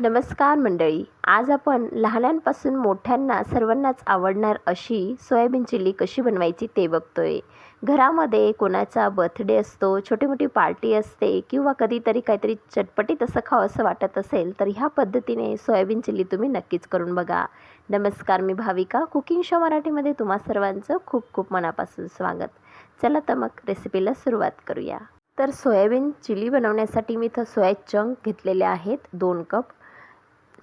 नमस्कार मंडळी. आज आपण लहानांपासून मोठ्यांना सर्वांनाच आवडणार अशी सोयाबीन चिली कशी बनवायची ते बघतोय. घरामध्ये कोणाचा बर्थडे असतो छोटी मोठी पार्टी असते किंवा कधीतरी काहीतरी चटपटीत असं खावं असं वाटत असेल तर ह्या पद्धतीने सोयाबीन चिल्ली तुम्ही नक्कीच करून बघा. नमस्कार मी भाविका. कुकिंग शो मराठीमध्ये तुम्हा सर्वांचं खूप खूप मनापासून स्वागत. चला तर मग रेसिपीला सुरुवात करूया. तर सोयाबीन चिली बनवण्यासाठी मी इथं सोया चंक घेतलेले आहेत दोन कप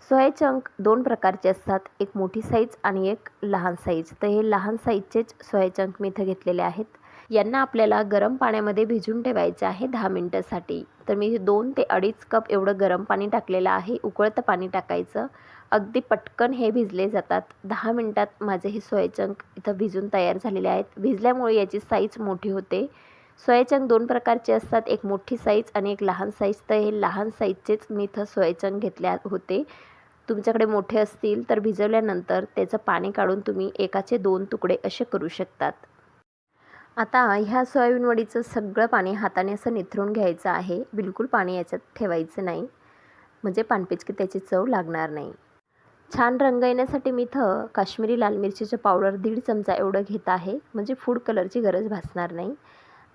सोयाचंक दोन प्रकारचे असतात. एक मोठी साईज आणि एक लहान साईज. तर हे लहान साईजचेच सोया अंक मी इथं घेतलेले आहेत. यांना आपल्याला गरम पाण्यामध्ये भिजून ठेवायचे आहे दहा मिनटासाठी. तर मी दोन ते अडीच कप एवढं गरम पाणी टाकलेलं आहे. उकळतं पाणी टाकायचं. अगदी पटकन हे भिजले जातात. दहा मिनटात माझे हे सोयाचंक इथं भिजून तयार झालेले आहेत. भिजल्यामुळे याची साईज मोठी होते. सोयाचंक दोन प्रकारचे असतात. एक मोठी साईज आणि एक लहान साईज तर हे लहान साईजचेच मी इथं सोयाचंक घेतल्या होते. तुमच्याकडे मोठे असतील तर भिजवल्यानंतर त्याचं पाणी काढून तुम्ही एकाचे दोन तुकडे असे करू शकतात. आता ह्या सोयाबीन वडीचं सगळं पाणी हाताने असं निथरून घ्यायचं आहे. बिलकुल पाणी याच्यात ठेवायचं नाही. म्हणजे पानपिचकी त्याची चव लागणार नाही. छान रंग येण्यासाठी मी इथं काश्मीरी लाल मिरचीचं पावडर दीड चमचा एवढं घेत आहे. म्हणजे फूड कलरची गरज भासणार नाही.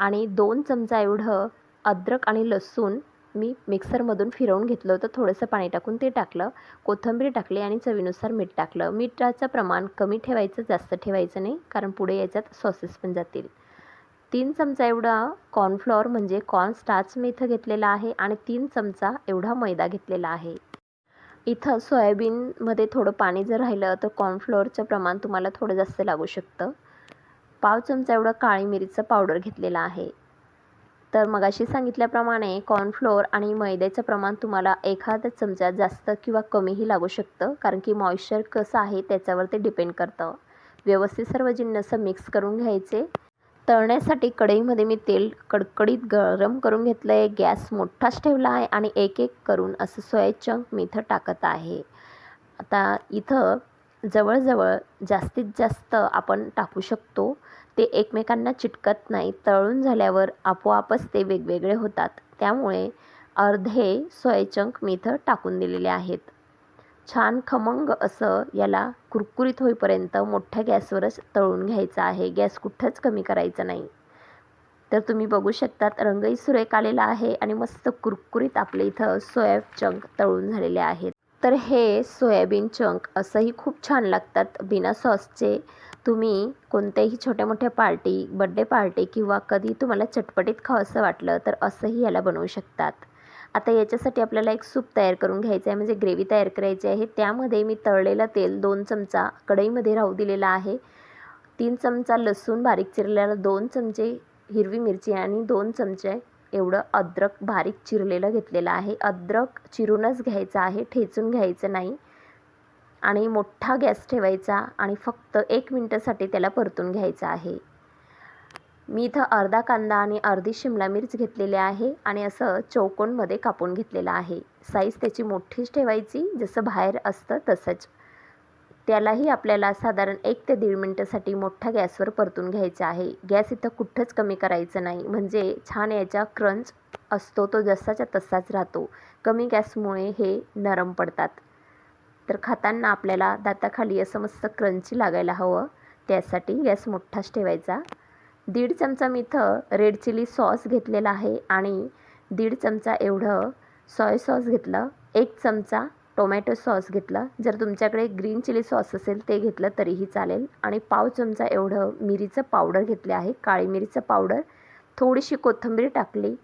आणि दोन चमचा एवढं अद्रक आणि लसूण मी मिक्सरमधून फिरवून घेतलं होतं. थोडंसं पाणी टाकून ते टाकलं. कोथिंबीर टाकली आणि चवीनुसार मीठ टाकलं. मीठाचं प्रमाण कमी ठेवायचं जास्त ठेवायचं नाही कारण पुढे याच्यात सॉसेस पण जातील. तीन चमचा एवढा कॉर्नफ्लॉवर म्हणजे कॉर्न स्टार्च मी इथं घेतलेला आहे आणि तीन चमचा एवढा मैदा घेतलेला आहे. इथं सोयाबीनमध्ये थोडं पाणी जर राहिलं तर कॉर्नफ्लॉवरचं प्रमाण तुम्हाला थोडं जास्त लागू शकतं. पाव चमचा एवढं काळी मिरीचं पावडर घेतलेला आहे. तर मगाशी सांगितल्याप्रमाणे कॉर्नफ्लोअर आणि मैद्याचं प्रमाण तुम्हाला एखादा चमचा जास्त किंवा कमीही लागू शकतं कारण की मॉइश्चर कसं आहे त्याच्यावर ते डिपेंड करतं. व्यवस्थित सर्व जिन्नस मिक्स करून घ्यायचे. तळण्यासाठी कढईमध्ये मी तेल कडकडीत गरम करून घेतलं आहे गॅस मोठाच ठेवला आहे आणि एक एक करून असं सोया चंक मी इथं टाकत आहे. आता इथं जवळजवळ जास्तीत जास्त आपण टाकू शकतो. ते एकमेकांना चिटकत नाही तळून झाल्यावर आपोआपच ते वेगवेगळे होतात. त्यामुळे अर्धे सोयचंक मी इथं टाकून दिलेले आहेत. छान खमंग असं याला कुरकुरीत होईपर्यंत मोठ्या गॅसवरच तळून घ्यायचं आहे. गॅस कुठंच कमी करायचं नाही. तर तुम्ही बघू शकतात रंगही सुरेख आलेला आहे आणि मस्त कुरकुरीत आपले इथं सोया चंक तळून झालेले आहेत. तर हे सोयाबीन चंक असंही खूप छान लागतात. बिना सॉसचे तुम्ही कोणत्याही छोट्या मोठ्या पार्टी बड्डे पार्टी किंवा कधी तुम्हाला चटपटीत खावंसं वाटलं तर असंही याला बनवू शकतात. आता याच्यासाठी आपल्याला एक सूप तयार करून घ्यायचं आहे म्हणजे ग्रेव्ही तयार करायची आहे. त्यामध्ये मी तळलेलं तेल दोन चमचा कढईमध्ये राहू दिलेला आहे. तीन चमचा लसूण बारीक चिरलेला दोन चमचे हिरवी मिरची आणि दोन चमचे एवढं अद्रक बारीक चिरलेलं घेतलेलं आहे. अद्रक चिरूनच घ्यायचं आहे ठेचून घ्यायचं नाही. आणि मोठा गॅस ठेवायचा आणि फक्त एक मिनटासाठी त्याला परतून घ्यायचं आहे. मी इथं अर्धा कांदा आणि अर्धी शिमला मिर्च घेतलेली आहे आणि असं चौकोनमध्ये कापून घेतलेलं आहे. साईज त्याची मोठीच ठेवायची जसं बाहेर असतं तसंच. त्यालाही आपल्याला साधारण एक ते दीड मिनटासाठी मोठ्या गॅसवर परतून घ्यायचा आहे. गॅस इथं कुठंच कमी करायचं नाही. म्हणजे छान याचा क्रंच असतो तो जसाच्या तसाच राहतो. कमी गॅसमुळे हे नरम पडतात. तर खाताना आपल्याला दाताखाली असं मस्त क्रंची लागायला हवं. त्यासाठी गॅस मोठाच ठेवायचा. दीड चमचा मी इथं रेड चिली सॉस घेतलेला आहे आणि दीड चमचा एवढं सॉय सॉस घेतलं. एक चमचा टोमॅटो सॉस घेतला. जर तुमच्याकडे ग्रीन चिली सॉस असेल ते घेतलं तरीही चालेल. आणि पाव चमचा एवढं मिरीचं पावडर घेतले आहे काळी मिरीचं पावडर. थोडीशी कोथिंबीर टाकली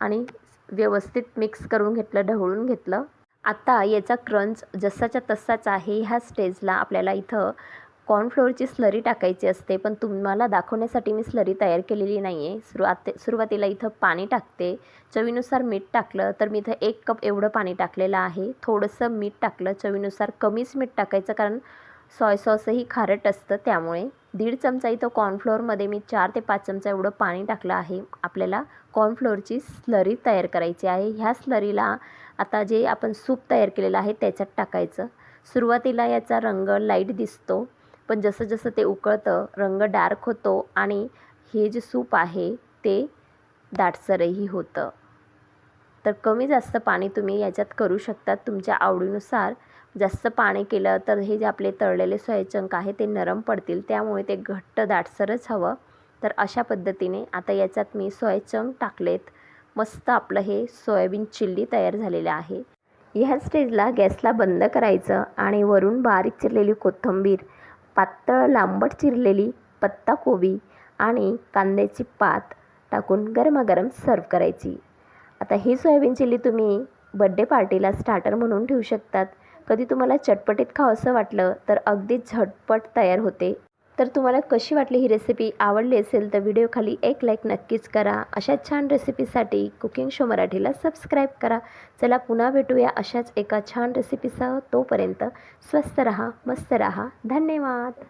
आणि व्यवस्थित मिक्स करून घेतलं ढवळून घेतलं. आता याचा क्रंच जसाच्या तसाच आहे ह्या स्टेजला आपल्याला इथं कॉर्नफ्लोअरची स्लरी टाकायची असते पण तुम्हाला दाखवण्यासाठी मी स्लरी तयार केलेली नाही आहे सुरुवात सुरुवातीला इथं पाणी टाकते. चवीनुसार मीठ टाकलं तर मी इथं एक कप एवढं पाणी टाकलेलं आहे. थोडंसं मीठ टाकलं चवीनुसार कमीच मीठ टाकायचं कारण सॉय सॉसही खारट असतं त्यामुळे. दीड चमचा इथं कॉर्नफ्लोअरमध्ये मी चार ते पाच चमचा एवढं पाणी टाकलं आहे. आपल्याला कॉर्नफ्लोअरची स्लरी तयार करायची आहे. ह्या स्लरीला आता जे आपण सूप तयार केलेलं आहे त्याच्यात टाकायचं. सुरुवातीला याचा रंग लाइट दिसतो. पण जसं जसं ते उकळतं रंग डार्क होतो आणि हे जे सूप आहे ते दाटसरही होतं. तर कमी जास्त पाणी तुम्ही याच्यात करू शकतात तुमच्या आवडीनुसार जास्त पाणी केलं तर हे जे आपले तळलेले सोयचंक आहे ते नरम पडतील. त्यामुळे ते घट्ट दाटसरच हवं. तर अशा पद्धतीने आता याच्यात मी सोयाचंक टाकलेत. मस्त आपलं हे सोयाबीन चिल्ली तयार झालेलं आहे. ह्या स्टेजला गॅसला बंद करायचं आणि वरून बारीक चिरलेली कोथिंबीर पातळ लांबट चिरलेली पत्ताकोबी आणि कांद्याची पात टाकून गरमागरम सर्व करायची. आता ही सोयाबीन चिली तुम्ही बड्डे पार्टीला स्टार्टर म्हणून ठेवू शकतात. कधी तुम्हाला चटपटीत खावंसं वाटलं तर अगदी झटपट तयार होते. तर तुम्हाला कशी वाटली ही रेसिपी आवडली असेल तर व्हिडिओखाली एक लाईक नक्कीच करा. अशा छान रेसिपीसाठी कुकिंग शो मराठीला सबस्क्राईब करा. चला पुन्हा भेटूया अशाच एका छान रेसिपीसह तोपर्यंत स्वस्त रहा मस्त रहा. धन्यवाद.